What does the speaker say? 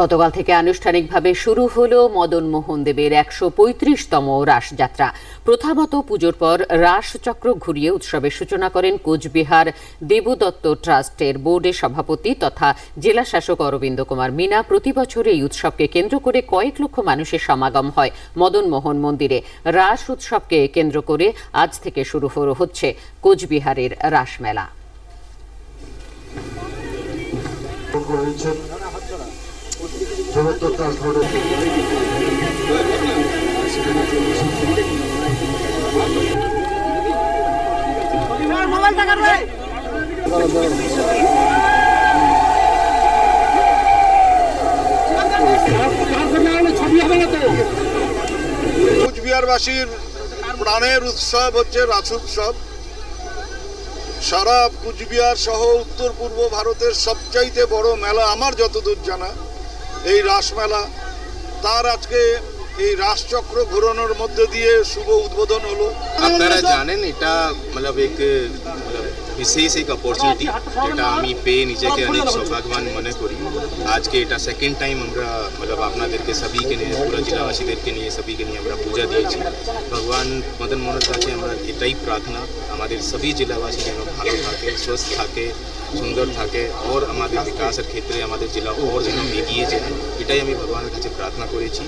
গতকাল থেকে আনুষ্ঠানিকভাবে শুরু হলো মদন মোহন দেবের একশো পঁয়ত্রিশতম রাসযাত্রা। প্রথামত পুজোর পর রাসচক্র ঘুরিয়ে উৎসবের সূচনা করেন কোচবিহার দেবদত্ত ট্রাস্টের বোর্ডের সভাপতি তথা জেলা শাসক অরবিন্দ কুমার মিনা। প্রতি বছর এই উৎসবকে কেন্দ্র করে কয়েক লক্ষ মানুষের সমাগম হয় মদন মোহন মন্দিরে। রাস উৎসবকে কেন্দ্র করে আজ থেকে শুরু হচ্ছে কোচবিহারের রাসমেলা কুচবিহারবাসীর প্রাণের উৎসব হচ্ছে রাস উৎসব। সারা কুচবিহার সহ উত্তর পূর্ব ভারতের সবচাইতে বড় মেলা আমার যতদূর জানা। এই রাসমেলা তার আজকে এই রাসচক্র ঘোরানোর মধ্যে দিয়ে শুভ উদ্বোধন হলো। আপনারা জানেন এটা মতলব এক বিশেষ এক অপরচুনিটি যেটা আমি পেয়ে নিজেকে অনেক সৌভাগ্যবান মনে করি। আজকে এটা সেকেন্ড টাইম আমরা মতলব আপনাদেরকে সবিকে নিয়ে, পুরো জেলাবাসীদেরকে নিয়ে সবিকে নিয়ে আমরা পূজা দিয়েছি। ভগবান মদন মোহনের কাছে আমরা এটাই প্রার্থনা, আমাদের সবই জেলাবাসী যেন ভালো থাকে, সুস্থ থাকে সুন্দর থাকে ওর আমাদের বিকাশের ক্ষেত্রে আমাদের জেলা ওর যেন এগিয়ে যায় এটাই আমি ভগবানের কাছে প্রার্থনা করেছি